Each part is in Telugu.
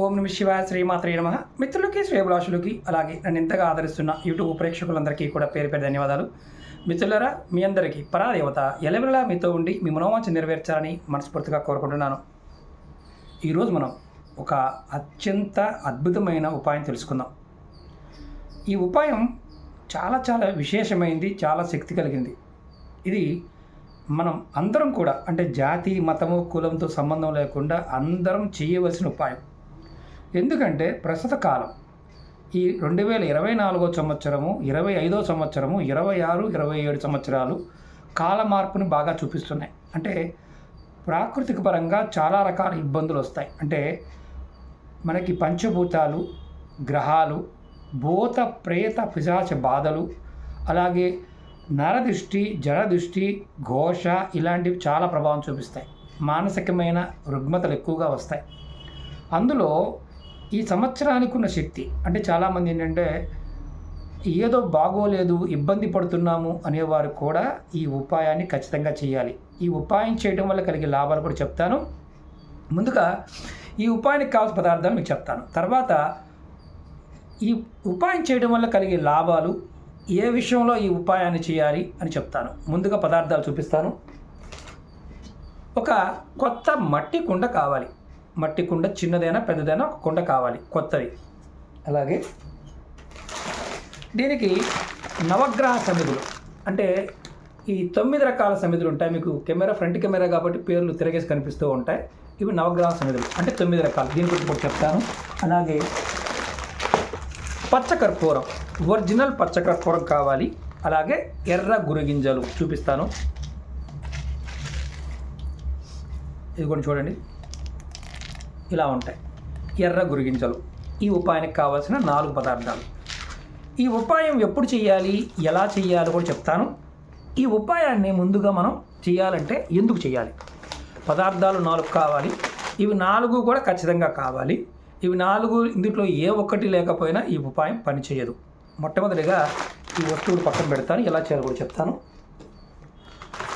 ఓం నమ శివాయ శ్రీమాత్రి నమ. మిత్రులకి శ్రేభిలాషులకి అలాగే నన్ను ఎంతగా ఆదరిస్తున్న యూట్యూబ్ ప్రేక్షకులందరికీ కూడా పేరు పేరు ధన్యవాదాలు. మిత్రులరా మీ అందరికీ పరాదేవత ఎలవెలా మీతో ఉండి మీ మనోవాంఛ నెరవేర్చాలని మనస్ఫూర్తిగా కోరుకుంటున్నాను. ఈరోజు మనం ఒక అత్యంత అద్భుతమైన ఉపాయం తెలుసుకుందాం. ఈ ఉపాయం చాలా చాలా విశేషమైంది చాలా శక్తి కలిగింది. ఇది మనం అందరం కూడా అంటే జాతి మతము కులంతో సంబంధం లేకుండా అందరం చేయవలసిన ఉపాయం. ఎందుకంటే ప్రస్తుత కాలం. ఈ రెండు వేల ఇరవై నాలుగో సంవత్సరము ఇరవై ఐదో సంవత్సరము ఇరవై ఆరు ఇరవై ఏడు సంవత్సరాలు కాల మార్పుని బాగా చూపిస్తున్నాయి. అంటే ప్రాకృతిక పరంగా చాలా రకాల ఇబ్బందులు వస్తాయి. అంటే మనకి పంచభూతాలు గ్రహాలు భూత ప్రేత పిశాచ బాధలు అలాగే నరదృష్టి జనదృష్టి ఘోష ఇలాంటివి చాలా ప్రభావం చూపిస్తాయి. మానసికమైన రుగ్మతలు ఎక్కువగా వస్తాయి. అందులో ఈ సంవత్సరానికి ఉన్న శక్తి అంటే చాలామంది ఏంటంటే ఏదో బాగోలేదు ఇబ్బంది పడుతున్నాము అనేవారు కూడా ఈ ఉపాయాన్ని ఖచ్చితంగా చేయాలి. ఈ ఉపాయం చేయడం వల్ల కలిగే లాభాలు కూడా చెప్తాను. ముందుగా ఈ ఉపాయానికి కావాల్సిన పదార్థాలు మీకు చెప్తాను. తర్వాత ఈ ఉపాయం చేయడం వల్ల కలిగే లాభాలు ఏ విషయంలో ఈ ఉపాయాన్ని చేయాలి అని చెప్తాను. ముందుగా పదార్థాలు చూపిస్తాను. ఒక కొత్త మట్టి కుండ కావాలి. మట్టి కుండ చిన్నదైనా పెద్దదైనా ఒక కుండ కావాలి కొత్తది. అలాగే దీనికి నవగ్రహ సమిధులు అంటే ఈ తొమ్మిది రకాల సమిధులు ఉంటాయి. మీకు కెమెరా ఫ్రంట్ కెమెరా కాబట్టి పేర్లు తిరగేసి కనిపిస్తూ ఉంటాయి. ఇవి నవగ్రహ సమిధులు అంటే తొమ్మిది రకాలు. దీని గురించి కూడా చెప్తాను. అలాగే పచ్చకర్పూరం ఒరిజినల్ పచ్చకర్పూరం కావాలి. అలాగే ఎర్ర గురిగింజలు చూపిస్తాను. ఇది కూడా చూడండి. ఇలా ఉంటాయి. ఎర్ర గురిగింజలు. ఈ ఉపాయానికి కావాల్సిన నాలుగు పదార్థాలు. ఈ ఉపాయం ఎప్పుడు చేయాలి? ఎలా చేయాలి కూడా చెప్తాను. ఈ ఉపాయాన్ని ముందుగా మనం చేయాలంటే ఎందుకు చేయాలి? పదార్థాలు నాలుగు కావాలి. ఇవి నాలుగు కూడా ఖచ్చితంగా కావాలి. ఇవి నాలుగు ఇందులో ఏ ఒక్కటి లేకపోయినా ఈ ఉపాయం పనిచేయదు. మొట్టమొదటిగా ఈ వస్తువులు పక్కన పెడతాను. ఎలా చేయాలో కూడా చెప్తాను.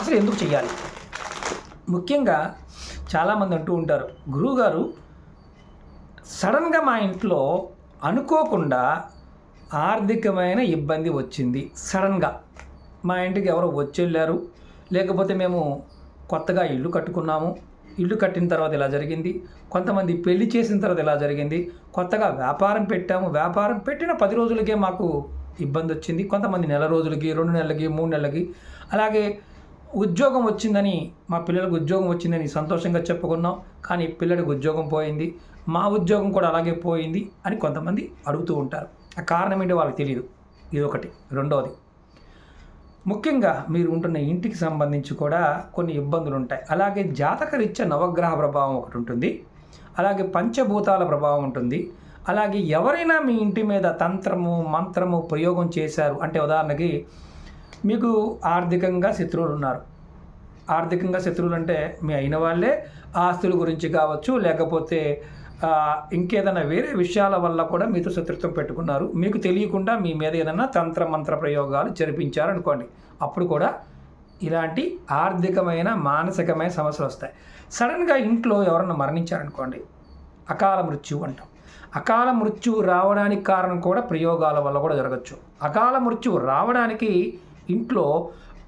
అసలు ఎందుకు చేయాలి? ముఖ్యంగా చాలామంది అంటూ ఉంటారు గురువుగారు సడన్గా మా ఇంట్లో అనుకోకుండా ఆర్థికమైన ఇబ్బంది వచ్చింది. సడన్గా మా ఇంటికి ఎవరో వచ్చి వెళ్ళారు. లేకపోతే మేము కొత్తగా ఇల్లు కట్టుకున్నాము. ఇల్లు కట్టిన తర్వాత ఇలా జరిగింది? కొంతమంది పెళ్ళి చేసిన తర్వాత ఇలా జరిగింది? కొత్తగా వ్యాపారం పెట్టాము. వ్యాపారం పెట్టిన పది రోజులకే మాకు ఇబ్బంది వచ్చింది. కొంతమంది నెల రోజులకి రెండు నెలలకి మూడు నెలలకి. అలాగే ఉద్యోగం వచ్చిందని మా పిల్లలకు ఉద్యోగం వచ్చిందని సంతోషంగా చెప్పుకున్నాం. కానీ పిల్లడికి ఉద్యోగం పోయింది. మా ఉద్యోగం కూడా అలాగే పోయింది అని కొంతమంది అడుగుతూ ఉంటారు. ఆ కారణం ఏంటో వాళ్ళకి తెలియదు ఇది ఒకటి రెండవది ముఖ్యంగా మీరు ఉంటున్న ఇంటికి సంబంధించి కూడా కొన్ని ఇబ్బందులు ఉంటాయి. అలాగే జాతకరీత్యా నవగ్రహ ప్రభావం ఒకటి ఉంటుంది. అలాగే పంచభూతాల ప్రభావం ఉంటుంది. అలాగే ఎవరైనా మీ ఇంటి మీద తంత్రము మంత్రము ప్రయోగం చేశారు అంటే ఉదాహరణకి మీకు ఆర్థికంగా శత్రువులు ఉన్నారు. ఆర్థికంగా శత్రువులు అంటే మీ అయిన వాళ్ళే. ఆస్తుల గురించి కావచ్చు లేకపోతే ఇంకేదైనా వేరే విషయాల వల్ల కూడా మీతో శత్రుత్వం పెట్టుకున్నారు. మీకు తెలియకుండా మీ మీద ఏదైనా తంత్ర మంత్ర ప్రయోగాలు జరిపించారు అనుకోండి అప్పుడు కూడా ఇలాంటి ఆర్థికమైన మానసికమైన సమస్యలు వస్తాయి. సడన్గా ఇంట్లో ఎవరన్నా మరణించారనుకోండి అకాల మృత్యు అంటాం. అకాల మృత్యువు రావడానికి కారణం కూడా ప్రయోగాల వల్ల కూడా జరగచ్చు. అకాల మృత్యువు రావడానికి ఇంట్లో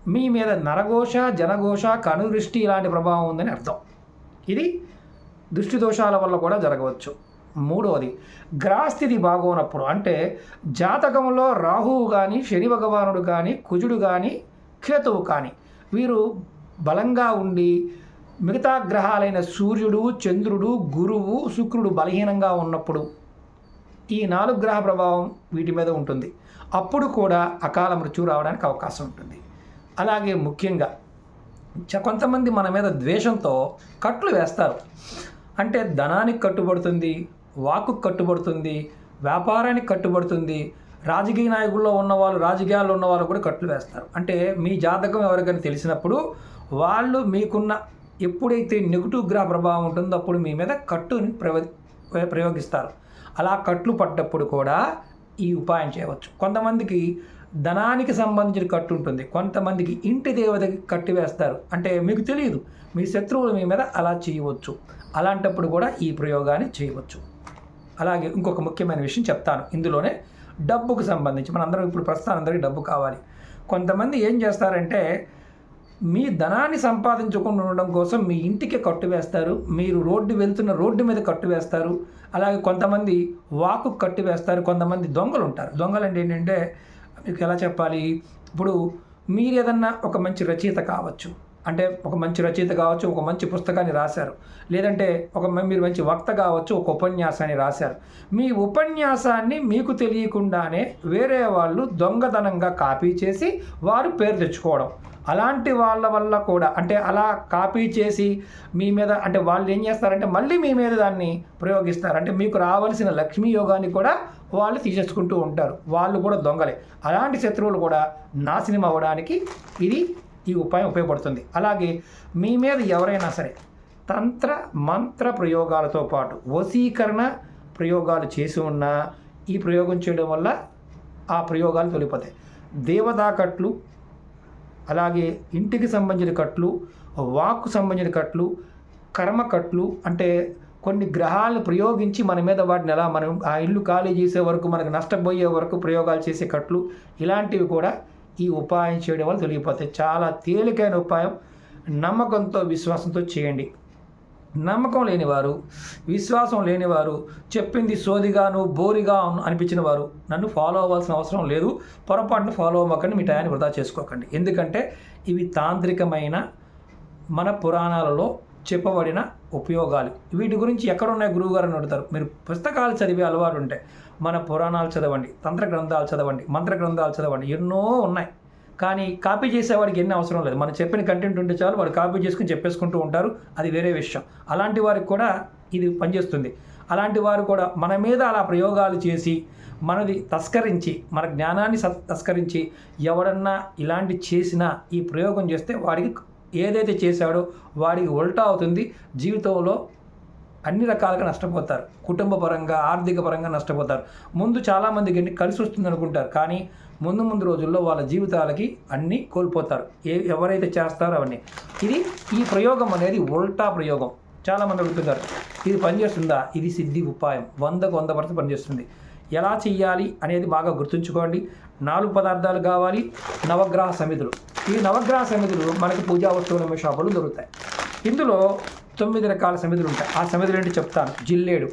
మీ మీద నరఘోష జనఘోష కనుదృష్టి ఇలాంటి ప్రభావం ఉందని అర్థం. ఇది దృష్టి దోషాల వల్ల కూడా జరగవచ్చు. మూడవది గ్రహస్థితి బాగోనప్పుడు అంటే జాతకంలో రాహువు కానీ శని భగవానుడు కానీ కుజుడు కానీ కేతువు కానీ వీరు బలంగా ఉండి మిగతా గ్రహాలైన సూర్యుడు చంద్రుడు గురువు శుక్రుడు బలహీనంగా ఉన్నప్పుడు ఈ నాలుగు గ్రహ ప్రభావం వీటి మీద ఉంటుంది. అప్పుడు కూడా అకాల మృత్యు రావడానికి అవకాశం ఉంటుంది. అలాగే ముఖ్యంగా చ- కొంతమంది మన మీద ద్వేషంతో కట్లు వేస్తారు. అంటే ధనానికి కట్టుబడుతుంది వాకు కట్టుబడుతుంది వ్యాపారానికి కట్టుబడుతుంది రాజకీయ నాయకుల్లో ఉన్నవాళ్ళు రాజకీయాల్లో ఉన్న వాళ్ళు కూడా కట్లు వేస్తారు. అంటే మీ జాతకం ఎవరికైనా తెలిసినప్పుడు వాళ్ళు మీకున్న ఎప్పుడైతే నెగిటివ్ గ్రహ ప్రభావం ఉంటుందో అప్పుడు మీ మీద కట్టుని ప్రయోగిస్తారు. అలా కట్లు పడ్డప్పుడు కూడా ఈ ఉపాయం చేయవచ్చు. కొంతమందికి ధనానికి సంబంధించిన కట్టు ఉంటుంది. కొంతమందికి ఇంటి దేవతకి కట్టి వేస్తారు. అంటే మీకు తెలియదు. మీ శత్రువుల మీ మీద అలా చేయవచ్చు. అలాంటప్పుడు కూడా ఈ ప్రయోగాన్ని చేయవచ్చు. అలాగే ఇంకొక ముఖ్యమైన విషయం చెప్తాను. ఇందులోనే డబ్బుకు సంబంధించి మనందరం ఇప్పుడు ప్రస్తుతం అందరికీ డబ్బు కావాలి. కొంతమంది ఏం చేస్తారంటే మీ ధనాన్ని సంపాదించుకుని ఉండడం కోసం మీ ఇంటికి కట్టు వేస్తారు. మీరు రోడ్డు వెళ్తున్న రోడ్డు మీద కట్టు వేస్తారు. అలాగే కొంతమంది వాకు కట్టి వేస్తారు కొంతమంది దొంగలు ఉంటారు. దొంగలు అంటే ఏంటంటే మీకు ఎలా చెప్పాలి? ఇప్పుడు మీరు ఏదన్నా ఒక మంచి రచయిత కావచ్చు అంటే ఒక మంచి రచయిత కావచ్చు ఒక మంచి పుస్తకాన్ని రాశారు లేదంటే ఒక మ- మీరు మంచి వక్త కావచ్చు ఒక ఉపన్యాసాన్ని రాశారు. మీ ఉపన్యాసాన్ని మీకు తెలియకుండానే వేరే వాళ్ళు దొంగతనంగా కాపీ చేసి వారు పేరు తెచ్చుకోవడం. అలాంటి వాళ్ళ వల్ల కూడా అంటే అలా కాపీ చేసి మీ మీద అంటే వాళ్ళు ఏం చేస్తారంటే మళ్ళీ మీ మీద దాన్ని ప్రయోగిస్తారు. అంటే మీకు రావాల్సిన లక్ష్మీ యోగాన్ని కూడా వాళ్ళు తీసేసుకుంటూ ఉంటారు. వాళ్ళు కూడా దొంగలే. అలాంటి శత్రువులు కూడా నాశనం అవ్వడానికి ఇది ఈ ఉపాయం ఉపయోగపడుతుంది. అలాగే మీ మీద ఎవరైనా సరే తంత్ర మంత్ర ప్రయోగాలతో పాటు వశీకరణ ప్రయోగాలు చేసి ఉన్నా ఈ ప్రయోగం చేయడం వల్ల ఆ ప్రయోగాలు తొలిపోతాయి. దేవతాకట్లు అలాగే ఇంటికి సంబంధించిన కట్లు వాక్కు సంబంధించిన కట్లు కర్మ కట్లు అంటే కొన్ని గ్రహాలను ప్రయోగించి మన మీద వాటిని ఎలా మనం ఆ ఇల్లు ఖాళీ చేసే వరకు మనకు నష్టపోయే వరకు ప్రయోగాలు చేసే కట్లు ఇలాంటివి కూడా ఈ ఉపాయం చేయడం వల్ల తొలగిపోతాయి. చాలా తేలికైన ఉపాయం. నమ్మకంతో విశ్వాసంతో చేయండి. నమ్మకం లేనివారు విశ్వాసం లేనివారు చెప్పింది సోదిగాను బోరిగా అనిపించిన వారు నన్ను ఫాలో అవ్వాల్సిన అవసరం లేదు. పొరపాటున ఫాలో అవ్వకండి మీ టయాన్ని వృధా చేసుకోకండి. ఎందుకంటే ఇవి తాంత్రికమైన మన పురాణాలలో చెప్పబడిన ఉపయోగాలు. వీటి గురించి ఎక్కడున్నాయి గురువుగారు అని అడుగుతారు. మీరు పుస్తకాలు చదివే అలవాటు ఉంటే మన పురాణాలు చదవండి తంత్ర గ్రంథాలు చదవండి మంత్ర గ్రంథాలు చదవండి. ఎన్నో ఉన్నాయి. కానీ కాపీ చేసేవాడికి ఎన్ని అవసరం లేదు. మనం చెప్పిన కంటెంట్ ఉంటే చాలు వాడు కాపీ చేసుకుని చెప్పేసుకుంటూ ఉంటారు. అది వేరే విషయం. అలాంటి వారికి కూడా ఇది పనిచేస్తుంది. అలాంటి వారు కూడా మన మీద అలా ప్రయోగాలు చేసి మనది తస్కరించి మన జ్ఞానాన్ని సత్ తస్కరించి ఎవడన్నా ఇలాంటి చేసినా ఈ ప్రయోగం చేస్తే వాడికి ఏదైతే చేశాడో వాడికి ఉల్టా అవుతుంది. జీవితంలో అన్ని రకాలుగా నష్టపోతారు. కుటుంబ పరంగా ఆర్థిక పరంగా నష్టపోతారు. ముందు చాలామందికి ఎన్ని కలిసి వస్తుంది అనుకుంటారు. కానీ ముందు ముందు రోజుల్లో వాళ్ళ జీవితాలకి అన్నీ కోల్పోతారు. ఏ ఎవరైతే చేస్తారో అవన్నీ. ఇది ఈ ప్రయోగం అనేది ఉల్టా ప్రయోగం. చాలామంది అడుగుతున్నారు. ఇది పనిచేస్తుందా? ఇది సిద్ధి ఉపాయం. వందకు వంద పర్సెంట్ పనిచేస్తుంది. ఎలా చేయాలి అనేది బాగా గుర్తుంచుకోండి. నాలుగు పదార్థాలు కావాలి. నవగ్రహ సమితులు. ఈ నవగ్రహ సమితులు మనకి పూజా వస్తువుల షాపులు దొరుకుతాయి. ఇందులో తొమ్మిది రకాల సమితులు ఉంటాయి. ఆ సమితులు ఏంటి చెప్తాను. జిల్లేడు.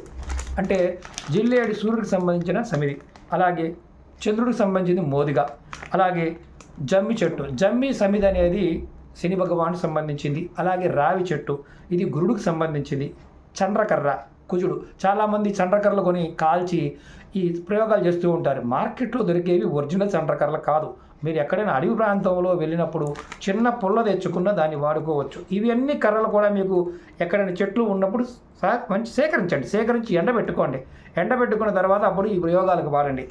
అంటే జిల్లేడు సూర్యుడికి సంబంధించిన సమితి. అలాగే చంద్రుడికి సంబంధించింది మోదిగా. అలాగే జమ్మి చెట్టు. జమ్మి సమిధి అనేది శని భగవానుకి సంబంధించింది. అలాగే రావి చెట్టు. ఇది గురుడికి సంబంధించింది. చండ్రకర్ర కుజుడు. చాలామంది చండ్రకర్రలు కొని కాల్చి ఈ ప్రయోగాలు చేస్తూ ఉంటారు. మార్కెట్లో దొరికేవి ఒరిజినల్ చండ్రకర్రలు కాదు. మీరు ఎక్కడైనా అడవి ప్రాంతంలో వెళ్ళినప్పుడు చిన్న పుల్ల తెచ్చుకున్న దాన్ని వాడుకోవచ్చు. ఇవన్నీ కర్రలు కూడా మీకు ఎక్కడైనా చెట్లు ఉన్నప్పుడు మంచి సేకరించండి. సేకరించి ఎండబెట్టుకోండి ఎండబెట్టుకున్న తర్వాత అప్పుడు ఈ ప్రయోగాలకు వాడండి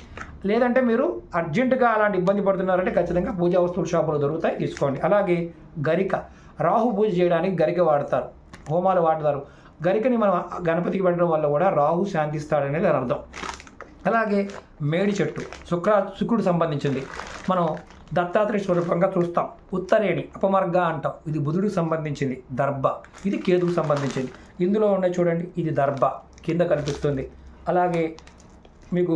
లేదంటే మీరు అర్జెంటుగా అలాంటి ఇబ్బంది పడుతున్నారంటే ఖచ్చితంగా పూజా వస్తువుల షాపులో దొరుకుతాయి తీసుకోండి. అలాగే గరిక. రాహు పూజ చేయడానికి గరిక వాడతారు. హోమాలు వాడతారు. గరికని మనం గణపతికి పెట్టడం వల్ల కూడా రాహు శాంతిస్తాడనేది దాని అర్థం. అలాగే మేడి చెట్టు శుక్ర శుక్రుడు సంబంధించింది. మనం దత్తాత్రేయ స్వరూపంగా చూస్తాం. ఉత్తరేణి అపమర్గ అంటాం. ఇది బుధుడికి సంబంధించింది. దర్భ. ఇది కేతుకు సంబంధించింది. ఇందులో ఉన్న చూడండి. ఇది దర్భ. కింద కనిపిస్తుంది. అలాగే మీకు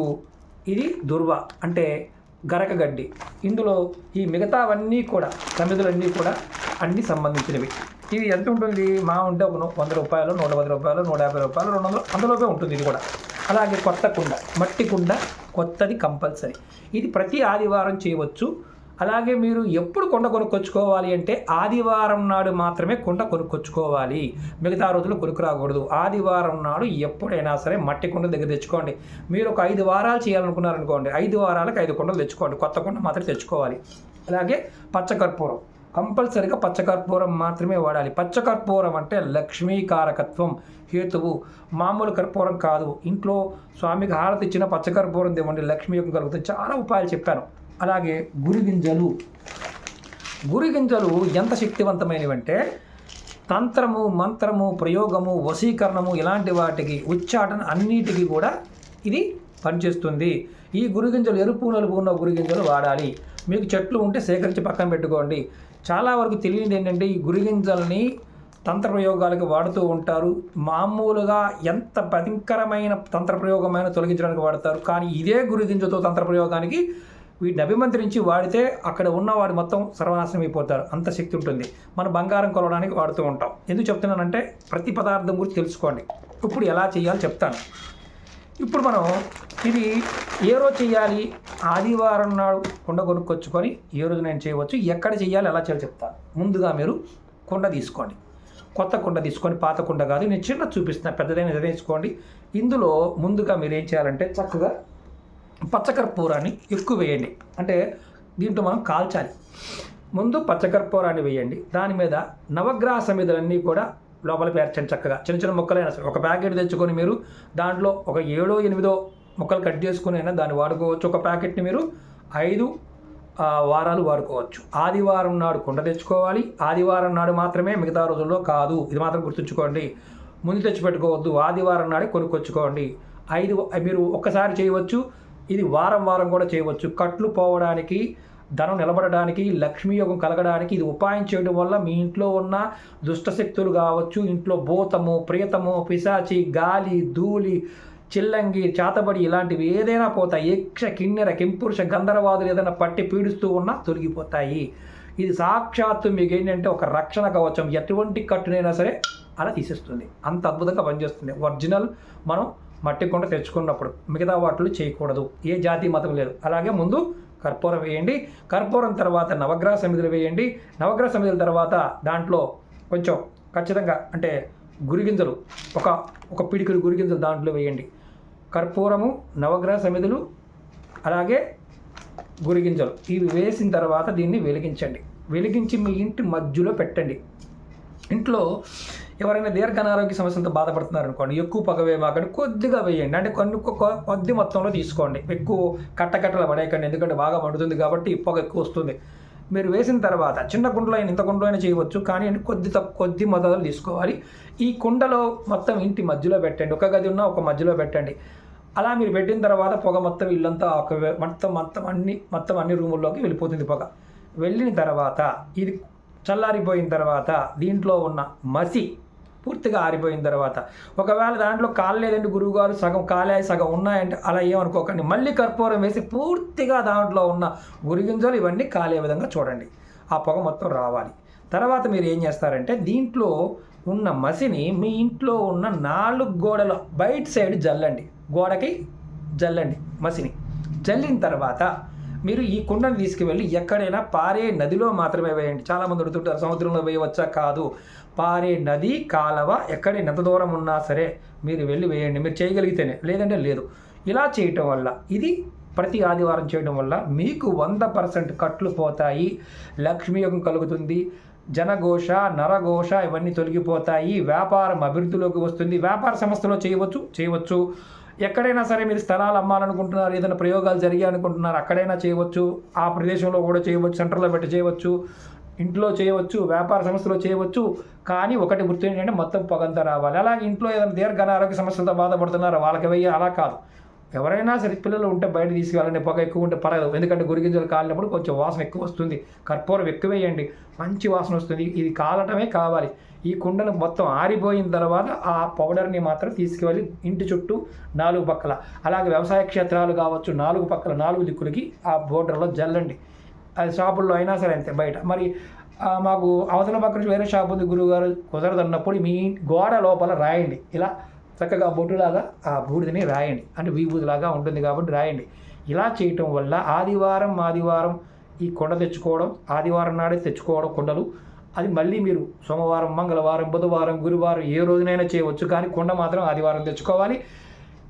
ఇది దుర్వ. అంటే గరకగడ్డి ఇందులో ఈ మిగతావన్నీ కూడా సమిధులన్నీ కూడా అన్ని సంబంధించినవి. ఇది ఎంత ఉంటుంది? మా ఉంటే ఒక వంద రూపాయలు నూట పది రూపాయలు నూట యాభై రూపాయలు రెండు వందలు అందులోపే ఉంటుంది ఇది కూడా. అలాగే కొత్త కుండ. మట్టి కుండ కొత్తది కంపల్సరీ. ఇది ప్రతి ఆదివారం చేయవచ్చు. అలాగే మీరు ఎప్పుడు కొండ కొనుక్కొచ్చుకోవాలి అంటే ఆదివారం నాడు మాత్రమే కొండ కొనుక్కొచ్చుకోవాలి. మిగతా రోజులు కొనుక్కు రాకూడదు. ఆదివారం నాడు ఎప్పుడైనా సరే మట్టి కుండ దగ్గర తెచ్చుకోండి. మీరు ఒక ఐదు వారాలు చేయాలనుకున్నారనుకోండి ఐదు వారాలకు ఐదు కుండలు తెచ్చుకోండి. కొత్త కొండ మాత్రం తెచ్చుకోవాలి. అలాగే పచ్చకర్పూరం. కంపల్సరిగా పచ్చకర్పూరం మాత్రమే వాడాలి. పచ్చకర్పూరం అంటే లక్ష్మీకారకత్వం హేతువు. మామూలు కర్పూరం కాదు. ఇంట్లో స్వామికి హారతి ఇచ్చిన పచ్చకర్పూరం దేవండి లక్ష్మీ యొక్క కలుగుతుంది చాలా ఉపాయాలు చెప్పాను. అలాగే గురిగింజలు గురిగింజలు ఎంత శక్తివంతమైనవంటే తంత్రము మంత్రము ప్రయోగము వశీకరణము ఇలాంటి వాటికి ఉచ్చాటన అన్నిటికీ కూడా ఇది పనిచేస్తుంది. ఈ గురిగింజలు ఎరుపు నలుపు ఉన్న గురిగింజలు వాడాలి. మీకు చెట్లు ఉంటే సేకరించి పక్కన పెట్టుకోండి. చాలా వరకు తెలియనిది ఏంటంటే ఈ గురిగింజల్ని తంత్ర ప్రయోగాలకు వాడుతూ ఉంటారు. మామూలుగా ఎంత భయంకరమైన తంత్ర ప్రయోగమైన తొలగించడానికి వాడతారు. కానీ ఇదే గురిగింజతో తంత్ర ప్రయోగానికి వీటిని అభిమంత్రించి వాడితే అక్కడ ఉన్నవాడు మొత్తం సర్వనాశనం అయిపోతారు. అంత శక్తి ఉంటుంది. మన బంగారం కొలవడానికి వాడుతూ ఉంటాం. ఎందుకు చెప్తున్నానంటే ప్రతి పదార్థం గురించి తెలుసుకోండి. ఇప్పుడు ఎలా చేయాలో చెప్తాను. ఇప్పుడు మనం ఇది ఏ రోజు చేయాలి? ఆదివారం నాడు కుండ కొనుక్కొచ్చుకొని ఏ రోజు నేను చేయవచ్చు? ఎక్కడ చేయాలి? ఎలా చేయాలి చెప్తాను. ముందుగా మీరు కుండ తీసుకోండి. కొత్త కుండ తీసుకొని పాత కుండ కాదు. నేను చిన్న చూపిస్తున్నా. పెద్దదైన ఏదైనా తీసుకోండి. ఇందులో ముందుగా మీరు ఏం చేయాలంటే చక్కగా పచ్చకర్పూరాన్ని ఎక్కువ వేయండి. అంటే దీంట్లో మనం కాల్చాలి. ముందు పచ్చకర్పూరాన్ని వేయండి. దాని మీద నవగ్రహ సమిధులన్నీ కూడా లోపల పేర్చండి చక్కగా. చిన్న చిన్న ముక్కలైనా సరే. ఒక ప్యాకెట్ తెచ్చుకొని మీరు దాంట్లో ఒక ఏడో ఎనిమిదో ముక్కలు కట్ చేసుకుని అయినా దాన్ని వాడుకోవచ్చు. ఒక ప్యాకెట్ని మీరు ఐదు వారాలు వాడుకోవచ్చు. ఆదివారం నాడు కుండ తెచ్చుకోవాలి. ఆదివారం నాడు మాత్రమే మిగతా రోజుల్లో కాదు. ఇది మాత్రం గుర్తుంచుకోండి. ముందు తెచ్చి పెట్టుకోవద్దు ఆదివారం నాడే కొనుక్కొచ్చుకోండి. ఐదు మీరు ఒక్కసారి చేయవచ్చు. ఇది వారం వారం కూడా చేయవచ్చు. కట్లు పోవడానికి ధనం నిలబడడానికి లక్ష్మీ యోగం కలగడానికి ఇది ఉపాయం చేయడం వల్ల మీ ఇంట్లో ఉన్న దుష్టశక్తులు కావచ్చు ఇంట్లో భూతము ప్రియతము పిశాచి గాలి ధూళి చిల్లంగి చాతబడి ఇలాంటివి ఏదైనా పోతాయి. యక్ష కిన్నెర కింపురుష గంధర్వాదులు ఏదైనా పట్టి పీడిస్తూ ఉన్నా తొలగిపోతాయి. ఇది సాక్షాత్తు మీకు ఏంటంటే ఒక రక్షణ కవచం. ఎటువంటి కట్టునైనా సరే అలా తీసేస్తుంది. అంత అద్భుతంగా పనిచేస్తుంది. ఒరిజినల్ మనం మట్టి కొండ తెచ్చుకున్నప్పుడు మిగతా వాటిలో చేయకూడదు. ఏ జాతి మతం లేదు. అలాగే ముందు కర్పూరం వేయండి. కర్పూరం తర్వాత నవగ్రహ సమితులు వేయండి. నవగ్రహ సమితుల తర్వాత దాంట్లో కొంచెం ఖచ్చితంగా అంటే గురిగింజలు ఒక ఒక పిడికిలు గురిగింజలు దాంట్లో వేయండి. కర్పూరము నవగ్రహ సమితులు అలాగే గురిగింజలు ఇవి వేసిన తర్వాత దీన్ని వెలిగించండి. వెలిగించి మీ ఇంటి మధ్యలో పెట్టండి. ఇంట్లో ఎవరైనా దీర్ఘ అనారోగ్య సమస్యలతో బాధపడుతున్నారు అనుకోండి ఎక్కువ పొగ వేయమాకండి కొద్దిగా వేయండి. అంటే కొన్ని కొద్ది మొత్తంలో తీసుకోండి. ఎక్కువ కట్టకట్టలు పడేయకండి ఎందుకంటే బాగా మండుతుంది కాబట్టి పొగ ఎక్కువ వస్తుంది. మీరు వేసిన తర్వాత చిన్న కుండలో అయినా ఇంత కుండలో అయినా చేయవచ్చు కానీ అంటే కొద్ది తక్కువ కొద్ది మొదలు తీసుకోవాలి. ఈ కుండలో మొత్తం ఇంటి మధ్యలో పెట్టండి. ఒక గది ఉన్న ఒక మధ్యలో పెట్టండి. అలా మీరు పెట్టిన తర్వాత పొగ మొత్తం ఇల్లంతా ఒక మొత్తం మొత్తం అన్ని మొత్తం అన్ని రూముల్లోకి వెళ్ళిపోతుంది పొగ. వెళ్ళిన తర్వాత ఇది చల్లారిపోయిన తర్వాత దీంట్లో ఉన్న మసి పూర్తిగా ఆరిపోయిన తర్వాత ఒకవేళ దాంట్లో కాలేదండి గురువుగారు సగం కాలాయి సగం ఉన్నాయంటే అలా ఏమనుకోకండి. మళ్ళీ కర్పూరం వేసి పూర్తిగా దాంట్లో ఉన్న గురిగింజలు ఇవన్నీ కాలే విధంగా చూడండి. ఆ పొగ మొత్తం రావాలి. తర్వాత మీరు ఏం చేస్తారంటే దీంట్లో ఉన్న మసిని మీ ఇంట్లో ఉన్న నాలుగు గోడల బయట సైడ్ జల్లండి. గోడకి జల్లండి మసిని. జల్లిన తర్వాత మీరు ఈ కుండను తీసుకువెళ్ళి ఎక్కడైనా పారే నదిలో మాత్రమే వేయండి. చాలామంది అడుగుతుంటారు సముద్రంలో వేయవచ్చా? కాదు. పారే నది కాలవ ఎక్కడైనా ఎంత దూరం ఉన్నా సరే మీరు వెళ్ళి వేయండి. మీరు చేయగలిగితేనే లేదంటే లేదు. ఇలా చేయటం వల్ల ఇది ప్రతి ఆదివారం చేయడం వల్ల మీకు వంద పర్సెంట్ కట్లు పోతాయి. లక్ష్మీ యోగం కలుగుతుంది జనఘోష నరఘోష ఇవన్నీ తొలగిపోతాయి. వ్యాపారం అభివృద్ధిలోకి వస్తుంది. వ్యాపార సంస్థలో చేయవచ్చు? చేయవచ్చు. ఎక్కడైనా సరే మీరు స్థలాలు అమ్మాలనుకుంటున్నారు ఏదైనా ప్రయోగాలు జరిగాయి అనుకుంటున్నారు అక్కడైనా చేయవచ్చు ఆ ప్రదేశంలో కూడా చేయవచ్చు సెంటర్లో పెట్టి చేయవచ్చు ఇంట్లో చేయవచ్చు వ్యాపార సంస్థలో చేయవచ్చు కానీ ఒకటి గుర్తు ఏంటంటే మొత్తం పొగంతా రావాలి. అలాగే ఇంట్లో ఏదైనా దీర్ఘ అనారోగ్య సమస్యలతో బాధపడుతున్నారు వాళ్ళకి వెయ్యి అలా కాదు. ఎవరైనా సరే పిల్లలు ఉంటే బయట తీసుకెళ్ళండి పొగ ఎక్కువ ఉంటే పర్లేదు ఎందుకంటే గురిగింజలు కాలినప్పుడు కొంచెం వాసన ఎక్కువ వస్తుంది. కర్పూరం ఎక్కువ వేయండి మంచి వాసన వస్తుంది. ఇది కాలటమే కావాలి. ఈ కుండను మొత్తం ఆరిపోయిన తర్వాత ఆ పౌడర్ని మాత్రం తీసుకువెళ్ళి ఇంటి చుట్టూ నాలుగు పక్కల అలాగే వ్యవసాయ క్షేత్రాలు కావచ్చు నాలుగు పక్కల నాలుగు దిక్కులకి ఆ బోర్డర్లో జల్లండి. అది షాపుల్లో అయినా సరే అంతే బయట. మరి మాకు అవతల పక్క నుంచి వేరే షాప్ ఉంది గురువుగారు కుదరదన్నప్పుడు మీ గోడ లోపల రాయండి. ఇలా చక్కగా బొట్టులాగా ఆ బూడిదని రాయండి. అంటే వీబూదిలాగా ఉంటుంది కాబట్టి రాయండి. ఇలా చేయటం వల్ల ఆదివారం ఆదివారం ఈ కొండ తెచ్చుకోవడం ఆదివారం నాడే తెచ్చుకోవడం కొండలు. అది మళ్ళీ మీరు సోమవారం మంగళవారం బుధవారం గురువారం ఏ రోజునైనా చేయవచ్చు. కానీ కొండ మాత్రం ఆదివారం తెచ్చుకోవాలి.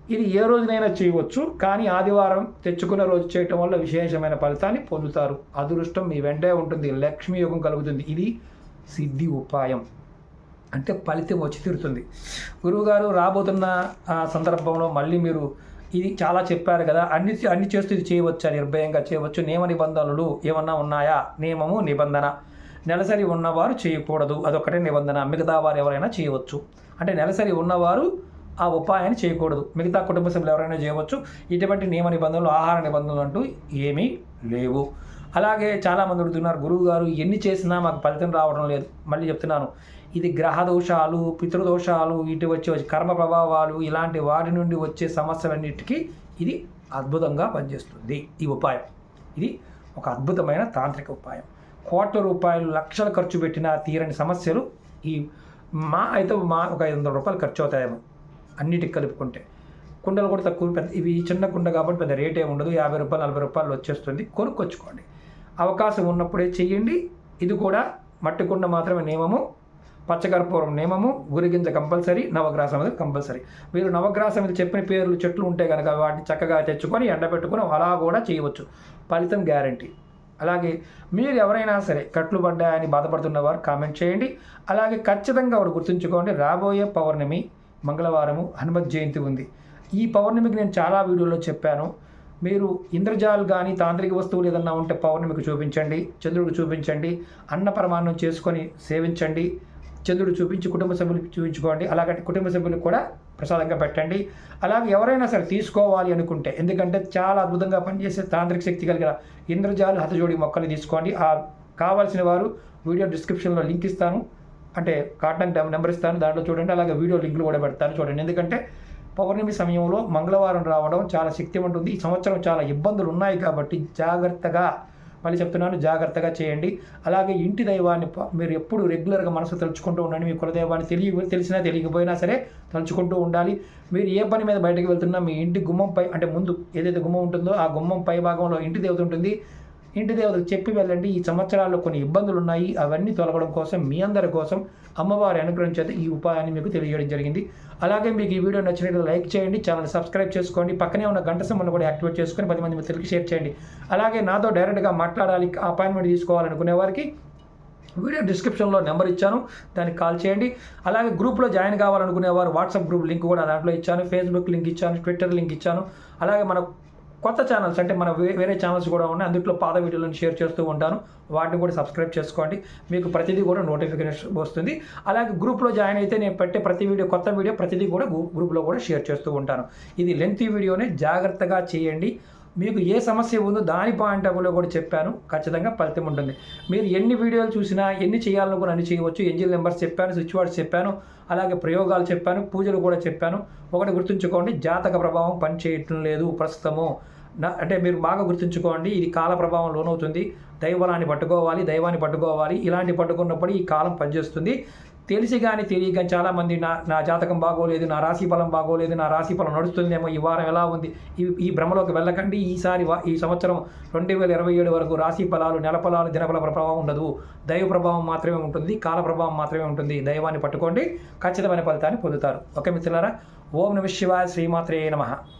ఇది ఏ రోజునైనా చేయవచ్చు. కానీ ఆదివారం తెచ్చుకున్న రోజు చేయటం వల్ల విశేషమైన ఫలితాన్ని పొందుతారు. అదృష్టం మీ వెంటే ఉంటుంది. లక్ష్మీ యోగం కలుగుతుంది. ఇది సిద్ధి ఉపాయం. అంటే ఫలితం వచ్చి తీరుతుంది. గురువుగారు రాబోతున్న సందర్భంలో మళ్ళీ మీరు ఇది చాలా చెప్పారు కదా అన్ని అన్ని చేస్తూ ఇది చేయవచ్చా నిర్భయంగా చేయవచ్చు నియమ నిబంధనలు ఏమన్నా ఉన్నాయా? నియమము నిబంధన. నెలసరి ఉన్నవారు చేయకూడదు అదొకటే నిబంధన. మిగతా వారు ఎవరైనా చేయవచ్చు. అంటే నెలసరి ఉన్నవారు ఆ ఉపాయాన్ని చేయకూడదు. మిగతా కుటుంబ సభ్యులు ఎవరైనా చేయవచ్చు. ఇటువంటి నియమ నిబంధనలు ఆహార నిబంధనలు అంటూ ఏమీ లేవు. అలాగే చాలామంది అడుగుతున్నారు గురువు గారు ఎన్ని చేసినా మాకు ఫలితం రావడం లేదు. మళ్ళీ చెప్తున్నాను ఇది గ్రహ దోషాలు పితృదోషాలు ఇటు వచ్చే కర్మ ప్రభావాలు ఇలాంటి వాటి నుండి వచ్చే సమస్యలన్నిటికీ ఇది అద్భుతంగా పనిచేస్తుంది. ఈ ఉపాయం. ఇది ఒక అద్భుతమైన తాంత్రిక ఉపాయం. కోట్ల రూపాయలు లక్షలు ఖర్చు పెట్టిన తీరని సమస్యలు ఈ మా అయితే మా ఒక ఐదు వందల రూపాయలు ఖర్చు అవుతాయేమో అన్నిటికి కలుపుకుంటే. కుండలు కూడా తక్కువ పెద్ద ఇవి చిన్న కుండ కాబట్టి పెద్ద రేట్ ఏమి ఉండదు. యాభై రూపాయలు నలభై రూపాయలు వచ్చేస్తుంది. కొనుక్కొచ్చుకోండి. అవకాశం ఉన్నప్పుడే చెయ్యండి. ఇది కూడా మట్టికుండ మాత్రమే నియమము. పచ్చకర్పూరం నియమము. గురిగింజ కంపల్సరీ నవగ్రహ అనేది కంపల్సరీ. మీరు నవగ్రహ మీద చెప్పిన పేర్లు చెట్లు ఉంటే కనుక వాటిని చక్కగా తెచ్చుకొని ఎండబెట్టుకొని అలా కూడా చేయవచ్చు. ఫలితం గ్యారంటీ. అలాగే మీరు ఎవరైనా సరే కట్లు పడ్డాయని బాధపడుతున్న వారు కామెంట్ చేయండి. అలాగే ఖచ్చితంగా ఒకటి గుర్తుంచుకోండి. రాబోయే పౌర్ణమి మంగళవారము హనుమత్ జయంతి ఉంది. ఈ పౌర్ణమికి నేను చాలా వీడియోలో చెప్పాను. మీరు ఇంద్రజాలు కానీ తాంత్రిక వస్తువులు ఏదన్నా ఉంటే పౌర్ణమికి చూపించండి చంద్రుడికి చూపించండి అన్న పరమాన్నం చేసుకొని సేవించండి చంద్రుడు చూపించి కుటుంబ సభ్యులకు చూపించుకోండి అలాగే కుటుంబ సభ్యులకు కూడా ప్రసాదంగా పెట్టండి. అలాగే ఎవరైనా సరే తీసుకోవాలి అనుకుంటే ఎందుకంటే చాలా అద్భుతంగా పనిచేసే తాంత్రిక శక్తి కలిగిన ఇంద్రజాలు హతజోడి మొక్కలు తీసుకోండి. ఆ కావాల్సిన వారు వీడియో డిస్క్రిప్షన్లో లింక్ ఇస్తాను. అంటే కాంటాక్ట్ నెంబర్ ఇస్తాను. దాంట్లో చూడండి. అలాగే వీడియో లింకులు కూడా పెడతాను. చూడండి. ఎందుకంటే పౌర్ణమి సమయంలో మంగళవారం రావడం చాలా శక్తి ఉంటుంది. ఈ సంవత్సరం చాలా ఇబ్బందులు ఉన్నాయి కాబట్టి జాగ్రత్తగా మళ్ళీ చెప్తున్నాను జాగ్రత్తగా చేయండి. అలాగే ఇంటి దైవాన్ని మీరు ఎప్పుడు రెగ్యులర్గా మనసు తలుచుకుంటూ ఉండండి. మీ కులదైవాన్ని తెలియ తెలిసినా తెలియకపోయినా సరే తలుచుకుంటూ ఉండాలి. మీరు ఏ పని మీద బయటకు వెళ్తున్నా మీ ఇంటి గుమ్మంపై అంటే ముందు ఏదైతే గుమ్మం ఉంటుందో ఆ గుమ్మం పై భాగంలో ఇంటి దేవత ఉంటుంది. ఇంటి దేవతకు చెప్పి వెళ్ళండి. ఈ సంవత్సరాల్లో కొన్ని ఇబ్బందులు ఉన్నాయి అవన్నీ తొలగడం కోసం మీ అందరి కోసం అమ్మవారి అనుగ్రహం చేత ఈ ఉపాయాన్ని మీకు తెలియజేయడం జరిగింది. అలాగే మీకు ఈ వీడియో నచ్చినట్లు లైక్ చేయండి ఛానల్ సబ్స్క్రైబ్ చేసుకోండి పక్కనే ఉన్న గంట సంబంధం కూడా యాక్టివేట్ చేసుకొని పది మంది మిత్రులకి షేర్ చేయండి. అలాగే నాతో డైరెక్ట్గా మాట్లాడాలి అపాయింట్మెంట్ తీసుకోవాలనుకునే వారికి వీడియో డిస్క్రిప్షన్లో నెంబర్ ఇచ్చాను దానికి కాల్ చేయండి. అలాగే గ్రూప్లో జాయిన్ కావాలనుకునే వారు వాట్సాప్ గ్రూప్ లింక్ కూడా దాంట్లో ఇచ్చాను ఫేస్బుక్ లింక్ ఇచ్చాను ట్విట్టర్ లింక్ ఇచ్చాను. అలాగే మన కొత్త ఛానల్స్ అంటే మన వేరే ఛానల్స్ కూడా ఉన్నాయి. అందులో పాత వీడియోలను షేర్ చేస్తూ ఉంటాను. వాటిని కూడా సబ్స్క్రైబ్ చేసుకోండి. మీకు ప్రతిదీ కూడా నోటిఫికేషన్ వస్తుంది. అలాగే గ్రూప్లో జాయిన్ అయితే నేను పెట్టే ప్రతి వీడియో కొత్త వీడియో ప్రతిదీ కూడా గ్రూప్లో కూడా షేర్ చేస్తూ ఉంటాను. ఇది లెంతీ వీడియోనే జాగ్రత్తగా చేయండి. మీకు ఏ సమస్య ఉందో దాని పాయింట్ ఆఫ్ వ్యూలో కూడా చెప్పాను. ఖచ్చితంగా ఫలితం ఉంటుంది. మీరు ఎన్ని వీడియోలు చూసినా ఎన్ని చేయాలనుకున్నా అన్ని చేయవచ్చు. ఎంజిల్ నెంబర్స్ చెప్పాను స్విచ్ వర్డ్స్ చెప్పాను అలాగే ప్రయోగాలు చెప్పాను పూజలు కూడా చెప్పాను. ఒకటి గుర్తుంచుకోండి. జాతక ప్రభావం పనిచేయటం లేదు ప్రస్తుతము. అంటే మీరు బాగా గుర్తుంచుకోండి ఇది కాల ప్రభావం లోనవుతుంది. దైవలాన్ని పట్టుకోవాలి దైవాన్ని పట్టుకోవాలి ఇలాంటి పట్టుకున్నప్పుడు ఈ కాలం పనిచేస్తుంది. తెలిసి కానీ తెలియక చాలామంది నా నా జాతకం బాగోలేదు నా రాశి ఫలం బాగోలేదు నా రాశి ఫలం నడుస్తుందేమో ఈ వారం ఎలా ఉంది ఈ ఈ భ్రమలోకి వెళ్ళకండి. ఈసారి వా- ఈ సంవత్సరం రెండు వేల ఇరవై ఏడు వరకు రాశి ఫలాలు నెల ఫలాలు దినఫల ప్రభావం ఉండదు. దైవ ప్రభావం మాత్రమే ఉంటుంది కాల ప్రభావం మాత్రమే ఉంటుంది. దైవాన్ని పట్టుకోండి ఖచ్చితమైన ఫలితాన్ని పొందుతారు. ఓకే మిత్రులారా ఓం నమ శివాయ శ్రీమాత్రే నమః.